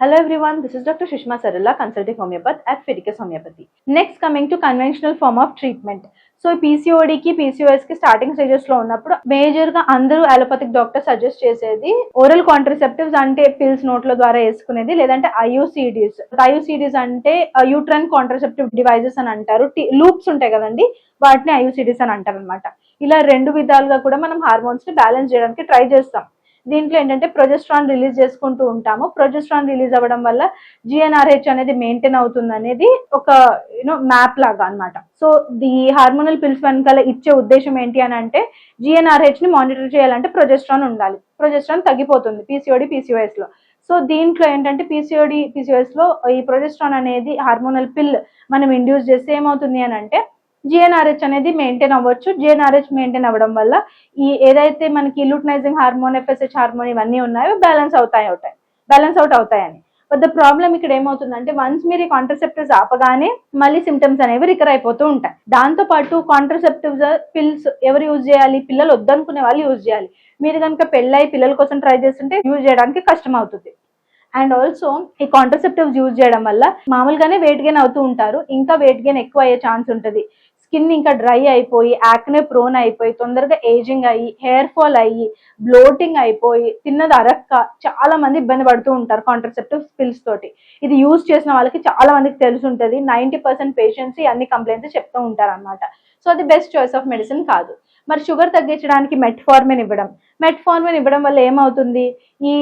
Hello everyone, this is Dr. Sushma Sarala, consulting homeopath at Fiticus Homeopathy. Next coming to conventional form of treatment. So పీసీఓడికి పీసీఓఎస్కి starting స్టేజెస్లో ఉన్నప్పుడు మేజర్గా అందరూ allopathic doctor suggest చేసేది oral contraceptives అంటే pills నోట్ల ద్వారా వేసుకునేది లేదంటే ఐయుసిడీస్ ఐయుసిడీస్ అంటే యూట్రన్ కాంట్రసెప్టివ్ డివైజెస్ అని అంటారు లూప్స్ ఉంటాయి కదండి వాటిని ఐయుసిడీస్ అని అంటారు అనమాట ఇలా రెండు విధాలుగా కూడా మనం హార్మోన్స్ని బ్యాలెన్స్ చేయడానికి ట్రై చేస్తాం దీంట్లో ఏంటంటే ప్రొజెస్ట్రాన్ రిలీజ్ చేసుకుంటూ ఉంటాము. ప్రొజెస్ట్రాన్ రిలీజ్ అవ్వడం వల్ల జిఎన్ఆర్హెచ్ అనేది మెయింటైన్ అవుతుంది అనేది ఒక యూనో మ్యాప్ లాగా అన్నమాట. సో ది హార్మోనల్ పిల్స్ వెనకాల ఇచ్చే ఉద్దేశం ఏంటి అని అంటే జిఎన్ఆర్హెచ్ని మానిటర్ చేయాలంటే ప్రొజెస్ట్రాన్ ఉండాలి. ప్రొజెస్ట్రాన్ తగ్గిపోతుంది పీసీఓడి పీసీఓఎస్లో. సో దీంట్లో ఏంటంటే పీసీఓడి పీసీఓఎస్లో ఈ ప్రొజెస్ట్రాన్ అనేది హార్మోనల్ పిల్ మనం ఇండ్యూస్ చేస్తే ఏమవుతుంది అని అంటే జిఎన్ఆర్హెచ్ అనేది మెయింటైన్ అవ్వచ్చు. జిఎన్ఆర్హెచ్ మెయింటైన్ అవ్వడం వల్ల ఈ ఏదైతే మనకి లూటనైజింగ్ హార్మోన్ ఎఫ్ఎస్హెచ్ హార్మోన్ ఇవన్నీ ఉన్నాయో బ్యాలెన్స్ అవుతాయి అవుతాయి. బ్యాలెన్స్ అవుట్ అవుతాయని. బట్ ద ప్రాబ్లం ఇక్కడ ఏమవుతుందంటే వన్స్ మీరు ఈ కాంట్రసెప్టివ్స్ ఆపగానే మళ్ళీ సిమ్టమ్స్ అనేవి రికర్ అయిపోతూ ఉంటాయి. దాంతో పాటు కాంట్రసెప్టివ్స్ పిల్స్ ఎవరు యూజ్ చేయాలి? పిల్లలు వద్దనుకునే వాళ్ళు యూజ్ చేయాలి. మీరు కనుక పెళ్ళై పిల్లల కోసం ట్రై చేస్తుంటే యూజ్ చేయడానికి కష్టం అవుతుంది అండ్ ఆల్సో ఈ కాంట్రసెప్టివ్స్ యూజ్ చేయడం వల్ల మామూలుగానే వెయిట్ గెయిన్ అవుతూ ఉంటారు. ఇంకా వెయిట్ గెయిన్ ఎక్కువ అయ్యే ఛాన్స్ ఉంటుంది. స్కిన్ ఇంకా డ్రై అయిపోయి యాక్నే ప్రోన్ అయిపోయి తొందరగా ఏజింగ్ అయ్యి హెయిర్ ఫాల్ అయ్యి బ్లోటింగ్ అయిపోయి తిన్నది అరక్క చాలా మంది ఇబ్బంది పడుతూ ఉంటారు కాంట్రసెప్టివ్ పిల్స్ తోటి. ఇది యూజ్ చేసిన వాళ్ళకి చాలా మందికి తెలిసి ఉంటుంది నైంటీ పర్సెంట్ పేషెంట్స్ అన్ని కంప్లైంట్స్ చెప్తూ ఉంటారు అనమాట సో అది బెస్ట్ చాయిస్ ఆఫ్ మెడిసిన్ కాదు. మరి షుగర్ తగ్గించడానికి మెట్ఫార్మిన్ ఇవ్వడం. మెట్ఫార్మిన్ ఇవ్వడం వల్ల ఏమవుతుంది? ఈ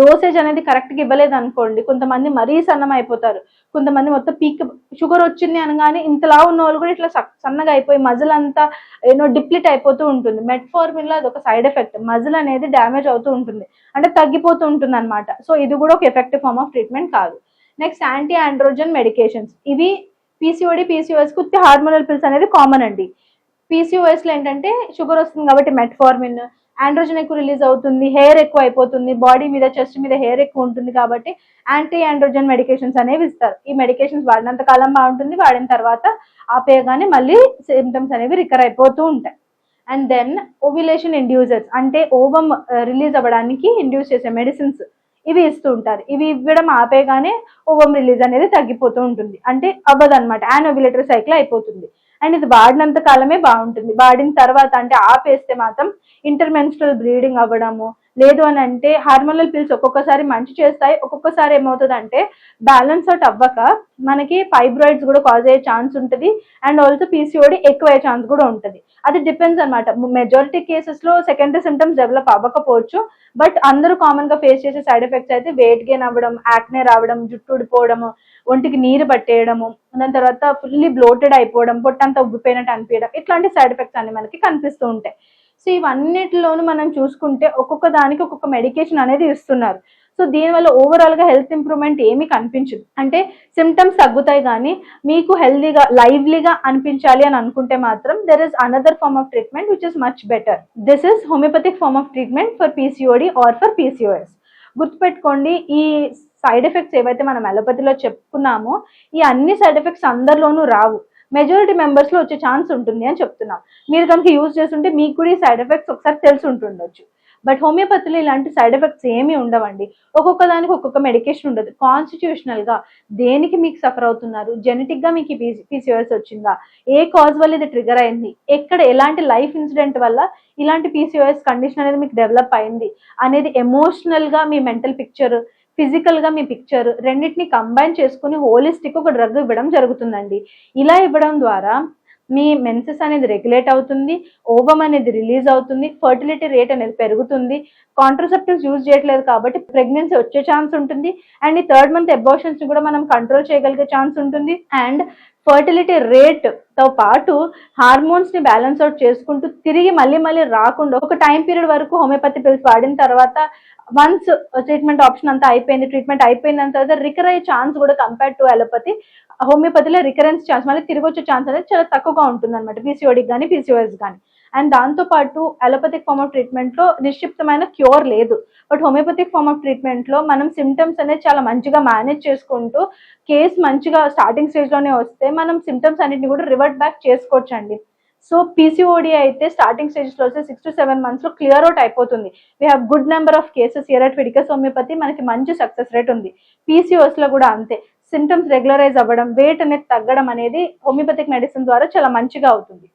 డోసేజ్ అనేది కరెక్ట్గా ఇవ్వలేదు అనుకోండి కొంతమంది మరీ సన్నం అయిపోతారు. కొంతమంది మొత్తం పీక్ షుగర్ వచ్చింది అనగానే ఇంతలా ఉన్న వాళ్ళు కూడా ఇట్లా సన్నగా అయిపోయి మజిల్ అంతా ఏదో డిప్లిట్ అయిపోతూ ఉంటుంది. మెట్ఫార్మిన్లో అది ఒక సైడ్ ఎఫెక్ట్. మజిల్ అనేది డ్యామేజ్ అవుతూ ఉంటుంది. అంటే తగ్గిపోతూ ఉంటుంది అనమాట సో ఇది కూడా ఒక ఎఫెక్టివ్ ఫార్మ్ ఆఫ్ ట్రీట్మెంట్ కాదు. Next anti androgen medications. ఇవి పీసీఓడి పీసీఓఎస్ కుత్తి హార్మోనల్ పిల్స్ అనేది కామన్ అండి. పీసీఓఎస్లో ఏంటంటే షుగర్ వస్తుంది కాబట్టి మెట్ఫార్మిన్ ఆండ్రోజన్ ఎక్కువ రిలీజ్ అవుతుంది హెయిర్ ఎక్కువ అయిపోతుంది బాడీ మీద చెస్ట్ మీద హెయిర్ ఎక్కువ ఉంటుంది కాబట్టి యాంటీ ఆండ్రోజన్ మెడికేషన్స్ అనేవి ఇస్తారు. ఈ మెడికేషన్స్ వాడినంత కాలం బాగుంటుంది వాడిన తర్వాత ఆపేయగానే మళ్ళీ సిమ్టమ్స్ అనేవి రికర్ అయిపోతూ ఉంటాయి. అండ్ దెన్ ఓవిలేషన్ ఇండ్యూజర్స్ అంటే ఓవం రిలీజ్ uh, అవ్వడానికి ఇండ్యూస్ చేసే మెడిసిన్స్ ఇవి ఇస్తూ ఉంటారు. ఇవి ఇవ్వడం ఆపేయగానే ఓవం రిలీజ్ అనేది తగ్గిపోతూ ఉంటుంది. అంటే అవ్వదు అనమాట యానోవిలేటరీ సైకిల్ అయిపోతుంది. అండ్ ఇది వాడినంత కాలమే బాగుంటుంది. వాడిన తర్వాత అంటే ఆపేస్తే మాత్రం ఇంటర్మెన్స్ట్రల్ బ్లీడింగ్ అవ్వడము లేదు అని అంటే హార్మోనల్ పిల్స్ ఒక్కొక్కసారి మంచి చేస్తాయి ఒక్కొక్కసారి ఏమవుతుంది అంటే బ్యాలెన్స్ అవుట్ అవ్వక మనకి ఫైబ్రాయిడ్స్ కూడా కాజ్ అయ్యే ఛాన్స్ ఉంటుంది అండ్ ఆల్సో పీసీఓడి ఎక్కువ అయ్యే ఛాన్స్ కూడా ఉంటుంది. అది డిపెండ్స్ అనమాట మెజారిటీ కేసెస్లో సెకండరీ సిమ్టమ్స్ డెవలప్ అవ్వకపోవచ్చు బట్ అందరూ కామన్గా ఫేస్ చేసే సైడ్ ఎఫెక్ట్స్ అయితే వెయిట్ గెయిన్ అవ్వడం యాక్నే రావడం జుట్టు ఊడిపోవడము ఒంటికి నీరు పట్టేయడము దాని తర్వాత ఫుల్లీ బ్లోటెడ్ అయిపోవడం పొట్టంతా ఉబ్బిపోయినట్టు అనిపించడం ఇట్లాంటి సైడ్ ఎఫెక్ట్స్ అన్ని మనకి కనిపిస్తూ ఉంటాయి. సో ఇవన్నిటిలోనూ మనం చూసుకుంటే ఒక్కొక్క దానికి ఒక్కొక్క మెడికేషన్ అనేది ఇస్తున్నారు. సో దీనివల్ల ఓవరాల్గా హెల్త్ ఇంప్రూవ్మెంట్ ఏమీ కనిపించదు. అంటే సిమ్టమ్స్ తగ్గుతాయి కానీ మీకు హెల్దీగా లైవ్లీగా అనిపించాలి అని అనుకుంటే మాత్రం there is another form of treatment which is much better this is homeopathic form of treatment for PCOD or for PCOS గుర్తుపెట్టుకోండి ఈ సైడ్ ఎఫెక్ట్స్ ఏవైతే మనం అలోపతిలో చెప్పుకున్నామో ఈ అన్ని సైడ్ ఎఫెక్ట్స్ అందరిలోనూ రావు. మెజారిటీ మెంబర్స్లో వచ్చే ఛాన్స్ ఉంటుంది అని చెప్తున్నాం. మీరు కనుక యూజ్ చేస్తుంటే మీకు కూడా ఈ సైడ్ ఎఫెక్ట్స్ ఒకసారి తెలిసి ఉంటుండొచ్చు. బట్ హోమియోపతిలో ఇలాంటి సైడ్ ఎఫెక్ట్స్ ఏమీ ఉండవండి. ఒక్కొక్క దానికి ఒక్కొక్క మెడికేషన్ ఉండదు. కాన్స్టిట్యూషనల్గా దేనికి మీకు సఫర్ అవుతున్నారు? జెనెటిక్గా మీకు పీసీఓఎస్ వచ్చిందా? ఏ కాజ్ వల్ల ఇది ట్రిగర్ అయింది? ఎక్కడ ఎలాంటి లైఫ్ ఇన్సిడెంట్ వల్ల ఇలాంటి పీసీఓఎస్ కండిషన్ అనేది మీకు డెవలప్ అయింది? అనేది ఎమోషనల్గా మీ మెంటల్ పిక్చర్ ఫిజికల్గా మీ పిక్చర్ రెండింటిని కంబైన్ చేసుకుని హోలిస్టిక్ ఒక డ్రగ్ ఇవ్వడం జరుగుతుందండి. ఇలా ఇవ్వడం ద్వారా మీ మెన్సెస్ అనేది రెగ్యులేట్ అవుతుంది ఓబమ్ అనేది రిలీజ్ అవుతుంది ఫర్టిలిటీ రేట్ అనేది పెరుగుతుంది. కాంట్రసెప్టివ్స్ యూజ్ చేయట్లేదు కాబట్టి ప్రెగ్నెన్సీ వచ్చే ఛాన్స్ ఉంటుంది అండ్ ఈ థర్డ్ మంత్ అబార్షన్స్ కూడా మనం కంట్రోల్ చేయగలిగే ఛాన్స్ ఉంటుంది అండ్ ఫర్టిలిటీ రేట్తో పాటు హార్మోన్స్ని బ్యాలెన్స్ అవుట్ చేసుకుంటూ తిరిగి మళ్ళీ మళ్ళీ రాకుండా ఒక టైం పీరియడ్ వరకు హోమియోపతి పిల్స్ వాడిన తర్వాత వన్స్ ట్రీట్మెంట్ ఆప్షన్ అంతా అయిపోయింది ట్రీట్మెంట్ అయిపోయిన తర్వాత రికర్ అయ్యే ఛాన్స్ కూడా కంపేర్ టు అలోపతి హోమియోపతిలో రికరెన్స్ ఛాన్స్ మళ్ళీ తిరిగి వచ్చే ఛాన్స్ అనేది చాలా తక్కువగా ఉంటుంది అనమాట పీసీఓడికి కానీ పీసీఓఎస్ కానీ అండ్ దాంతో పాటు అలోపతిక్ ఫార్మ్ ఆఫ్ ట్రీట్మెంట్లో నిక్షిప్తమైన నిశ్చిప్తమైన క్యూర్ లేదు బట్ హోమియోపతిక్ ఫార్మ్ ఆఫ్ ట్రీట్మెంట్లో మనం సిమ్టమ్స్ అనేది చాలా మంచిగా మేనేజ్ చేసుకుంటూ కేస్ మంచిగా స్టార్టింగ్ స్టేజ్లోనే వస్తే మనం సిమ్టమ్స్ అన్నిటిని కూడా రివర్ట్ బ్యాక్ చేసుకోవచ్చండి. సో పీసీఓడి అయితే స్టార్టింగ్ స్టేజెస్లో వస్తే సిక్స్ టు సెవెన్ మంత్స్లో క్లియర్ అవుట్ అయిపోతుంది. We have good number of cases year at homeopathy మనకి మంచి సక్సెస్ రేట్ ఉంది. పీసీఓస్లో కూడా అంతే. సిమ్టమ్స్ రెగ్యులరైజ్ అవ్వడం వెయిట్ అనేది తగ్గడం అనేది హోమియోపతిక్ మెడిసిన్ ద్వారా చాలా మంచిగా అవుతుంది.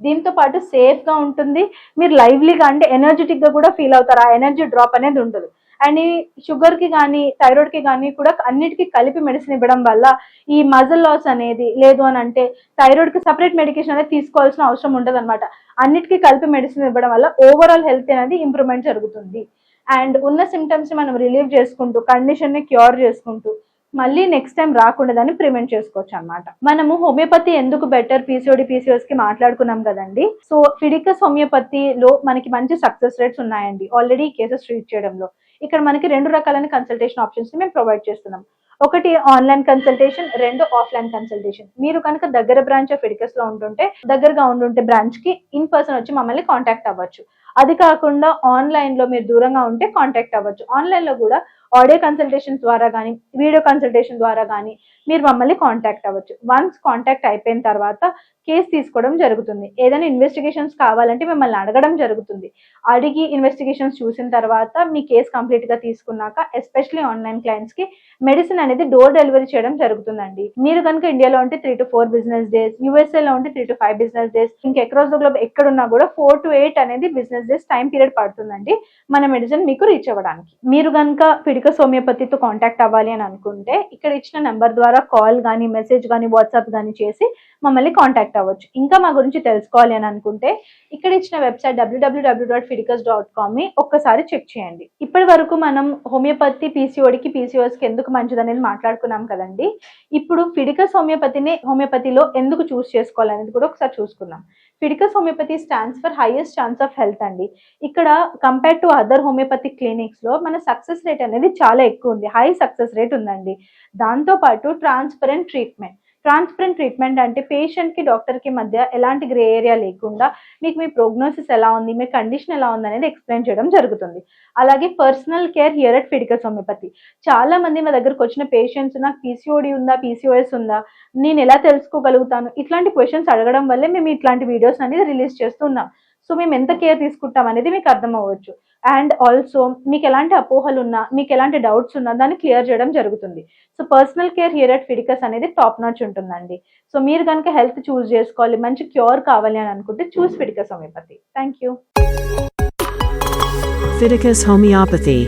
దీంతో పాటు సేఫ్గా ఉంటుంది. మీరు లైవ్లీగా అంటే ఎనర్జెటిక్గా కూడా ఫీల్ అవుతారు. ఆ ఎనర్జీ డ్రాప్ అనేది ఉండదు. అండ్ ఈ షుగర్కి కానీ థైరాయిడ్కి కానీ కూడా అన్నిటికీ కలిపి మెడిసిన్ ఇవ్వడం వల్ల ఈ మజల్ లాస్ అనేది లేదు అని అంటే థైరాయిడ్కి సపరేట్ మెడికేషన్ అనేది తీసుకోవాల్సిన అవసరం ఉండదు అనమాట అన్నిటికీ కలిపి మెడిసిన్ ఇవ్వడం వల్ల ఓవరాల్ హెల్త్ అనేది ఇంప్రూవ్మెంట్ జరుగుతుంది. అండ్ ఉన్న సిమ్టమ్స్ని మనం రిలీవ్ చేసుకుంటూ కండిషన్ని క్యూర్ చేసుకుంటూ మళ్ళీ నెక్స్ట్ టైం రాకుండా దాన్ని ప్రివెంట్ చేసుకోవచ్చు అనమాట మనము హోమియోపతి ఎందుకు బెటర్ పీసీఓడి పీసీఓస్కి మాట్లాడుకున్నాం కదండి. సో ఫిడికస్ హోమియోపతిలో మనకి మంచి సక్సెస్ రేట్స్ ఉన్నాయండి. ఆల్రెడీ కేసెస్ ట్రీట్ చేయడంలో. ఇక్కడ మనకి రెండు రకాలైన కన్సల్టేషన్ ఆప్షన్స్ మేము ప్రొవైడ్ చేస్తున్నాం. ఒకటి ఆన్లైన్ కన్సల్టేషన్ రెండు ఆఫ్లైన్ కన్సల్టేషన్ మీరు కనుక దగ్గర బ్రాంచ్ ఆఫ్ ఎడికస్లో ఉంటుంటే దగ్గరగా ఉండుంటే బ్రాంచ్కి ఇన్ పర్సన్ వచ్చి మమ్మల్ని కాంటాక్ట్ అవ్వచ్చు. అది కాకుండా ఆన్లైన్లో మీరు దూరంగా ఉంటే కాంటాక్ట్ అవ్వచ్చు. ఆన్లైన్లో కూడా ఆడియో కన్సల్టేషన్ ద్వారా కానీ వీడియో కన్సల్టేషన్ ద్వారా కానీ మీరు మమ్మల్ని కాంటాక్ట్ అవ్వచ్చు. వన్స్ కాంటాక్ట్ అయిపోయిన తర్వాత కేసు తీసుకోవడం జరుగుతుంది. ఏదైనా ఇన్వెస్టిగేషన్స్ కావాలంటే మిమ్మల్ని అడగడం జరుగుతుంది. అడిగి ఇన్వెస్టిగేషన్స్ చూసిన తర్వాత మీ కేసు కంప్లీట్గా తీసుకున్నాక ఎస్పెషలీ ఆన్లైన్ క్లయింట్స్కి మెడిసిన్ అనేది డోర్ డెలివరీ చేయడం జరుగుతుందండి. మీరు కనుక ఇండియాలో ఉంటే three to four business days USA లో ఉంటే three to five business days ఇంకా అక్రాస్ ద గ్లోబ్ ఎక్కడున్నా కూడా ఫోర్ టు ఎయిట్ అనేది బిజినెస్ డేస్ టైం పీరియడ్ పడుతుందండి మన మెడిసిన్ మీకు రీచ్ అవ్వడానికి. మీరు కనుక ఫిడికస్ హోమియోపతితో కాంటాక్ట్ అవ్వాలి అని అనుకుంటే ఇక్కడ ఇచ్చిన నెంబర్ ద్వారా కాల్ కానీ మెసేజ్ కానీ వాట్సాప్ కానీ చేసి మమ్మల్ని కాంటాక్ట్ అవ్వచ్చు. ఇంకా మా గురించి తెలుసుకోవాలి అని అనుకుంటే ఇక్కడ ఇచ్చిన website WWW dot Fiticus dot com ఒక్కసారి చెక్ చేయండి. ఇప్పటి వరకు మనం హోమియోపతి పీసీఓడికి పీసీఓస్కి ఎందుకు మంచిది అనేది మాట్లాడుకున్నాం కదండి. ఇప్పుడు ఫిడికస్ హోమియోపతిని హోమియోపతిలో ఎందుకు చూస్ చేసుకోవాలనేది కూడా ఒకసారి చూసుకుందాం. Fidicus homeopathy stands for highest chance of health అండి. ఇక్కడ కంపేర్ టు అదర్ హోమియోపతి క్లినిక్స్లో మన సక్సెస్ రేట్ అనేది చాలా ఎక్కువ ఉంది. హై సక్సెస్ రేట్ ఉందండి. దాంతో పాటు ట్రాన్స్పరెంట్ ట్రీట్మెంట్ ట్రాన్స్పరెంట్ ట్రీట్మెంట్ అంటే పేషెంట్కి డాక్టర్కి మధ్య ఎలాంటి గ్రే ఏరియా లేకుండా మీకు మీ ప్రోగ్నోసిస్ ఎలా ఉంది మీ కండిషన్ ఎలా ఉంది అనేది ఎక్స్ప్లెయిన్ చేయడం జరుగుతుంది. అలాగే personal care here at Fiticus homeopathy చాలా మంది మా దగ్గరకు వచ్చిన పేషెంట్స్ నాకు పీసీఓడి ఉందా పీసీఓఎస్ ఉందా నేను ఎలా తెలుసుకోగలుగుతాను? ఇట్లాంటి క్వశ్చన్స్ అడగడం వల్లే మేము ఇట్లాంటి వీడియోస్ అనేది రిలీజ్ చేస్తున్నాం సో మేము ఎంత కేర్ తీసుకుంటాం అనేది మీకు అర్థం అవ్వచ్చు అండ్ ఆల్సో మీకు ఎలాంటి అపోహలు ఉన్నా మీకు ఎలాంటి డౌట్స్ ఉన్నా దాన్ని క్లియర్ చేయడం జరుగుతుంది. So personal care here at Fiticus అనేది టాప్ నాచ్ ఉంటుందండి. సో మీరు కనుక హెల్త్ చూస్ చేసుకోవాలి మంచి క్యూర్ కావాలి అని అనుకుంటే choose Fiticus homeopathy thank you Fiticus Homeopathy.